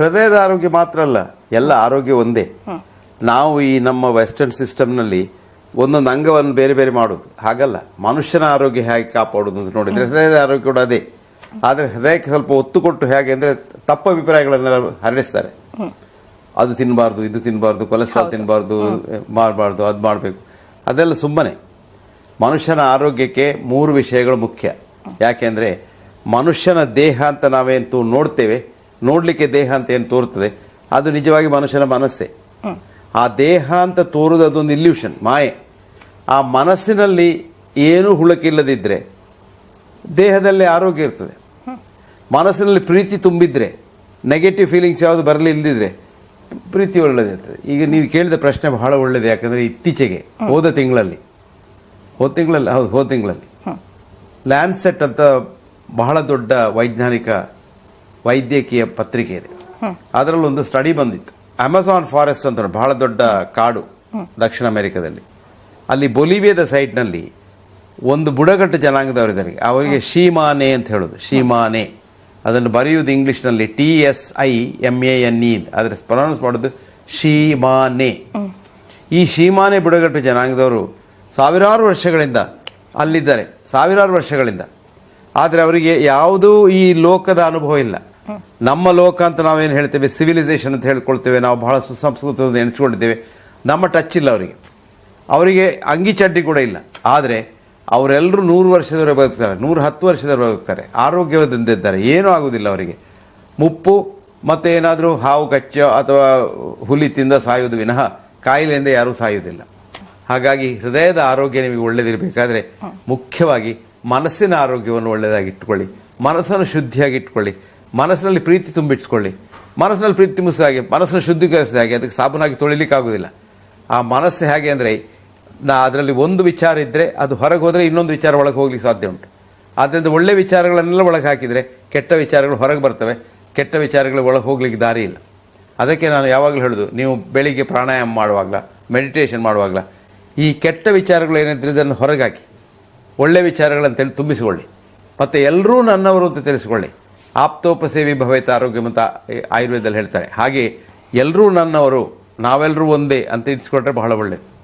ಹೃದಯದ ಆರೋಗ್ಯ ಮಾತ್ರ ಅಲ್ಲ ಎಲ್ಲ ಆರೋಗ್ಯ ಒಂದೇ. ನಾವು ಈ ನಮ್ಮ ವೆಸ್ಟರ್ನ್ ಸಿಸ್ಟಮ್ನಲ್ಲಿ ಒಂದೊಂದು ಅಂಗವನ್ನು ಬೇರೆ ಬೇರೆ ಮಾಡೋದು. ಹಾಗಲ್ಲ ಮನುಷ್ಯನ ಆರೋಗ್ಯ ಹೇಗೆ ಕಾಪಾಡೋದು ಅಂತ ನೋಡಿದರೆ ಹೃದಯದ ಆರೋಗ್ಯ ಕೂಡ ಅದೇ. ಆದರೆ ಹೃದಯಕ್ಕೆ ಸ್ವಲ್ಪ ಒತ್ತು ಕೊಟ್ಟು ಹೇಗೆ ಅಂದರೆ ತಪ್ಪ ಅಭಿಪ್ರಾಯಗಳನ್ನೆಲ್ಲ ಹರಡಿಸ್ತಾರೆ. ಅದು ತಿನ್ನಬಾರ್ದು ಇದು ತಿನ್ನಬಾರ್ದು ಕೊಲೆಸ್ಟ್ರಾಲ್ ತಿನ್ನಬಾರ್ದು ಮಾಡಬಾರ್ದು ಅದು ಮಾಡಬೇಕು. ಅದೆಲ್ಲ ಸುಮ್ಮನೆ. ಮನುಷ್ಯನ ಆರೋಗ್ಯಕ್ಕೆ ಮೂರು ವಿಷಯಗಳು ಮುಖ್ಯ. ಯಾಕೆಂದರೆ ಮನುಷ್ಯನ ದೇಹ ಅಂತ ನಾವೇಂತೂ ನೋಡ್ತೇವೆ ನೋಡಲಿಕ್ಕೆ ದೇಹ ಅಂತ ಏನು ತೋರ್ತದೆ? ಅದು ನಿಜವಾಗಿ ಮನುಷ್ಯನ ಮನಸ್ಸೇ. ಆ ದೇಹ ಅಂತ ತೋರುದು ಅದೊಂದು ಇಲ್ಯೂಷನ್ ಮಾಯೆ. ಆ ಮನಸ್ಸಿನಲ್ಲಿ ಏನೂ ಹುಳಕಿಲ್ಲದಿದ್ದರೆ ದೇಹದಲ್ಲಿ ಆರೋಗ್ಯ ಇರ್ತದೆ. ಮನಸ್ಸಿನಲ್ಲಿ ಪ್ರೀತಿ ತುಂಬಿದ್ರೆ ನೆಗೆಟಿವ್ ಫೀಲಿಂಗ್ಸ್ ಯಾವುದು ಬರಲಿ ಇಲ್ಲದಿದ್ರೆ ಪ್ರೀತಿ ಒಳ್ಳೆದಿರ್ತದೆ. ಈಗ ನೀವು ಕೇಳಿದ ಪ್ರಶ್ನೆ ಬಹಳ ಒಳ್ಳೆಯದು ಯಾಕಂದರೆ ಇತ್ತೀಚೆಗೆ ಹೋದ ತಿಂಗಳಲ್ಲಿ. ಹೋದ ತಿಂಗಳಲ್ಲಿ ಹೌದು ಹೋದ ತಿಂಗಳಲ್ಲಿ. ಲ್ಯಾನ್ಸೆಟ್ ಅಂತ ಬಹಳ ದೊಡ್ಡ ವೈಜ್ಞಾನಿಕ ವೈದ್ಯಕೀಯ ಪತ್ರಿಕೆ ಇದೆ. ಅದರಲ್ಲಿ ಒಂದು ಸ್ಟಡಿ ಬಂದಿತ್ತು. ಅಮೆಝಾನ್ ಫಾರೆಸ್ಟ್ ಅಂತ ಬಹಳ ದೊಡ್ಡ ಕಾಡು ದಕ್ಷಿಣ ಅಮೆರಿಕದಲ್ಲಿ. ಅಲ್ಲಿ ಬೊಲಿವಿಯಾದ ಸೈಡ್ನಲ್ಲಿ ಒಂದು ಬುಡಕಟ್ಟು ಜನಾಂಗದವರಿದ್ದಾರೆ ಅವರಿಗೆ ಶೀಮಾನೆ ಅಂತ ಹೇಳೋದು. ಶೀಮಾನೆ. ಅದನ್ನು ಬರೆಯುವುದು ಇಂಗ್ಲೀಷ್ನಲ್ಲಿ T S I M A N E ಅದರ ಪ್ರೊನೌನ್ಸ್ ಮಾಡೋದು ಶೀಮಾನೆ. ಈ ಶೀಮಾನೆ ಬುಡಕಟ್ಟು ಜನಾಂಗದವರು ಸಾವಿರಾರು ವರ್ಷಗಳಿಂದ ಅಲ್ಲಿದ್ದಾರೆ. ಸಾವಿರಾರು ವರ್ಷಗಳಿಂದ. ಆದರೆ ಅವರಿಗೆ ಯಾವುದೂ ಈ ಲೋಕದ ಅನುಭವ ಇಲ್ಲ. ನಮ್ಮ ಲೋಕ ಅಂತ ನಾವೇನು ಹೇಳ್ತೇವೆ ಸಿವಿಲೈಸೇಷನ್ ಅಂತ ಹೇಳ್ಕೊಳ್ತೇವೆ, ನಾವು ಬಹಳ ಸುಸಂಸ್ಕೃತ ಅಂತ ಎಣಿಸ್ಕೊಂಡಿದ್ದೇವೆ. ನಮ್ಮ ಟಚ್ ಇಲ್ಲ ಅವರಿಗೆ. ಅವರಿಗೆ ಅಂಗಿ ಚಡ್ಡಿ ಕೂಡ ಇಲ್ಲ. ಆದರೆ ಅವರೆಲ್ಲರೂ ನೂರು ವರ್ಷದವರೆಗೆ ಬದುಕ್ತಾರೆ, ನೂರು ಹತ್ತು ವರ್ಷದವರೆಗೆ ಬದುಕ್ತಾರೆ. ಆರೋಗ್ಯದಿಂದ ಇದ್ದಾರೆ. ಏನೂ ಆಗೋದಿಲ್ಲ ಅವರಿಗೆ. ಮುಪ್ಪು ಮತ್ತು ಏನಾದರೂ ಹಾವು ಕಚ್ಚ ಅಥವಾ ಹುಲಿ ತಿಂದ ಸಾಯೋದು ವಿನಃ ಕಾಯಿಲೆಯಿಂದ ಯಾರೂ ಸಾಯುವುದಿಲ್ಲ. ಹಾಗಾಗಿ ಹೃದಯದ ಆರೋಗ್ಯ ನಿಮಗೆ ಒಳ್ಳೆಯದಿರಬೇಕಾದ್ರೆ ಮುಖ್ಯವಾಗಿ ಮನಸ್ಸಿನ ಆರೋಗ್ಯವನ್ನು ಒಳ್ಳೆಯದಾಗಿ ಇಟ್ಕೊಳ್ಳಿ ಮನಸ್ಸನ್ನು ಶುದ್ಧಿಯಾಗಿ ಇಟ್ಕೊಳ್ಳಿ ಮನಸ್ಸಿನಲ್ಲಿ ಪ್ರೀತಿ ತುಂಬಿಟ್ಸ್ಕೊಳ್ಳಿ ಮನಸ್ಸಿನಲ್ಲಿ ಪ್ರೀತಿ ತುಂಬಿಸಿದ ಹಾಗೆ ಮನಸ್ಸನ್ನು ಶುದ್ಧೀಕರಿಸಿದ ಹಾಗೆ, ಅದಕ್ಕೆ ಸಾಬೂನಾಗಿ ತೊಳಿಲಿಕ್ಕಾಗೋದಿಲ್ಲ ಆ ಮನಸ್ಸು ಹೇಗೆ ಅಂದರೆ, ನಾ ಅದರಲ್ಲಿ ಒಂದು ವಿಚಾರ ಇದ್ದರೆ ಅದು ಹೊರಗೆ ಹೋದರೆ ಇನ್ನೊಂದು ವಿಚಾರ ಒಳಗೆ ಹೋಗ್ಲಿಕ್ಕೆ ಸಾಧ್ಯ ಉಂಟು. ಆದ್ದರಿಂದ ಒಳ್ಳೆ ವಿಚಾರಗಳನ್ನೆಲ್ಲ ಒಳಗೆ ಹಾಕಿದರೆ ಕೆಟ್ಟ ವಿಚಾರಗಳು ಹೊರಗೆ ಬರ್ತವೆ, ಕೆಟ್ಟ ವಿಚಾರಗಳು ಒಳಗೆ ಹೋಗ್ಲಿಕ್ಕೆ ದಾರಿ ಇಲ್ಲ. ಅದಕ್ಕೆ ನಾನು ಯಾವಾಗಲೂ ಹೇಳೋದು, ನೀವು ಬೆಳಿಗ್ಗೆ ಪ್ರಾಣಾಯಾಮ ಮಾಡುವಾಗಲ ಮೆಡಿಟೇಷನ್ ಮಾಡುವಾಗಲ, ಈ ಕೆಟ್ಟ ವಿಚಾರಗಳು ಏನಿದ್ರೆ ಇದನ್ನು ಹೊರಗೆ ಹಾಕಿ, ಒಳ್ಳೆ ವಿಚಾರಗಳಂತೇಳಿ ತುಂಬಿಸಿಕೊಳ್ಳಿ. ಮತ್ತು ಎಲ್ಲರೂ ನನ್ನವರು ಅಂತ ತಿಳಿಸಿಕೊಳ್ಳಿ. ಆಪ್ತೋಪಸೇವಿ ಭವೇತ ಆರೋಗ್ಯ ಅಂತ ಆಯುರ್ವೇದದಲ್ಲಿ ಹೇಳ್ತಾರೆ. ಹಾಗೆ ಎಲ್ಲರೂ ನನ್ನವರು ನಾವೆಲ್ಲರೂ ಒಂದೇ ಅಂತ ಇಟ್ಸ್ಕೊಟ್ರೆ ಬಹಳ ಒಳ್ಳೆಯದು